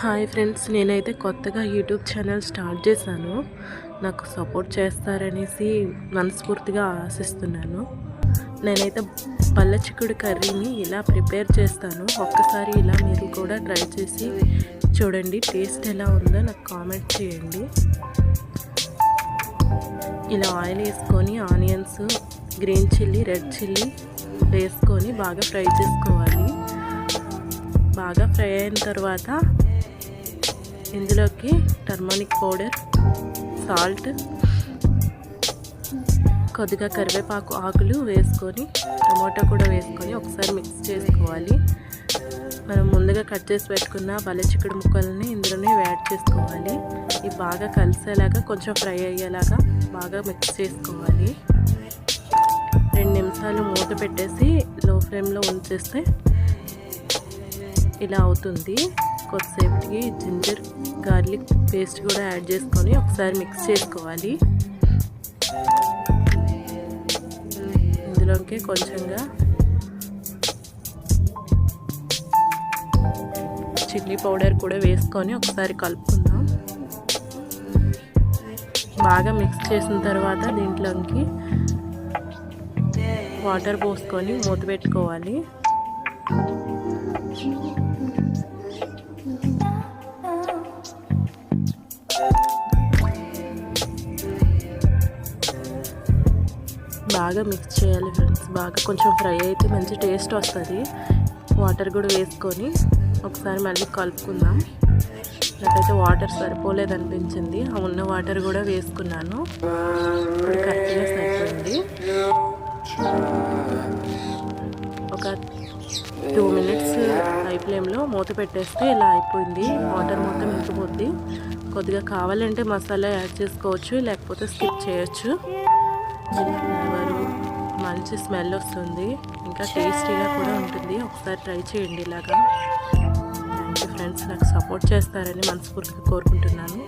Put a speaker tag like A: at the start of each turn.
A: Hi friends నేనైతే కొత్తగా YouTube channel start చేశాను. నాకు సపోర్ట్ చేస్తారనేసి మనస్ఫూర్తిగా ఆశిస్తున్నాను. నేనైతే పళ్ళ చిక్కుడు కర్రీని ఇలా ప్రిపేర్ చేస్తాను. ఒక్కసారి ఇలా మీరు కూడా ట్రై చేసి చూడండి టేస్ట్ ఎలా ఉందో నాకు కామెంట్ చేయండి. ఇలా ఆయిల్ వేసుకొని onions green chilli red chilli వేసుకొని బాగా ఫ్రై చేసుకోవాలి. బాగా ఫ్రై అయిన తర్వాత ఇందులోకి టర్మరిక్ పౌడర్ సాల్ట్ కొద్దిగా కరివేపాకు ఆకులు వేసుకొని టమాటో కూడా వేసుకొని ఒకసారి మిక్స్ చేసుకోవాలి. మనం ముందుగా కట్ చేసి పెట్టుకున్న బలచిక్కుడు ముక్కల్ని ఇందులోనే యాడ్ చేసుకోవాలి. ఇవి బాగా కలిసేలాగా కొంచెం ఫ్రై అయ్యేలాగా బాగా మిక్స్ చేసుకోవాలి. రెండు నిమిషాలు మూత పెట్టేసి లో ఫ్లేమ్లో ఉంచేస్తే ఇలా అవుతుంది. కొద్దిసేపటికి జింజర్ గార్లిక్ పేస్ట్ కూడా యాడ్ చేసుకొని ఒకసారి మిక్స్ చేసుకోవాలి. ఇందులోకి కొంచెంగా చిల్లీ పౌడర్ కూడా వేసుకొని ఒకసారి కలుపుకుందాం. బాగా మిక్స్ చేసిన తర్వాత దీంట్లోకి వాటర్ పోసుకొని మూత పెట్టుకోవాలి. బాగా మిక్స్ చేయాలి ఫ్రెండ్స్ బాగా కొంచెం ఫ్రై అయితే మంచి టేస్ట్ వస్తుంది. వాటర్ కూడా వేసుకొని ఒకసారి మళ్ళీ కలుపుకుందాం. నాకైతే వాటర్ సరిపోలేదు అనిపించింది. ఆ ఉన్న వాటర్ కూడా వేసుకున్నాను. ఇప్పుడు కరెక్ట్గా సరిపోయింది ఫ్లేమ్లో మూత పెట్టేస్తే ఇలా అయిపోయింది. వాటర్ మొత్తం ఇంకిపోద్ది. కొద్దిగా కావాలంటే మసాలా యాడ్ చేసుకోవచ్చు లేకపోతే స్కిప్ చేయొచ్చు. ఫ్లేవరు మంచి స్మెల్ వస్తుంది. ఇంకా టేస్టీగా కూడా ఉంటుంది. ఒకసారి ట్రై చేయండి ఇలాగా. థ్యాంక్ యూ ఫ్రెండ్స్ నాకు సపోర్ట్ చేస్తారని మనస్ఫూర్తిగా కోరుకుంటున్నాను.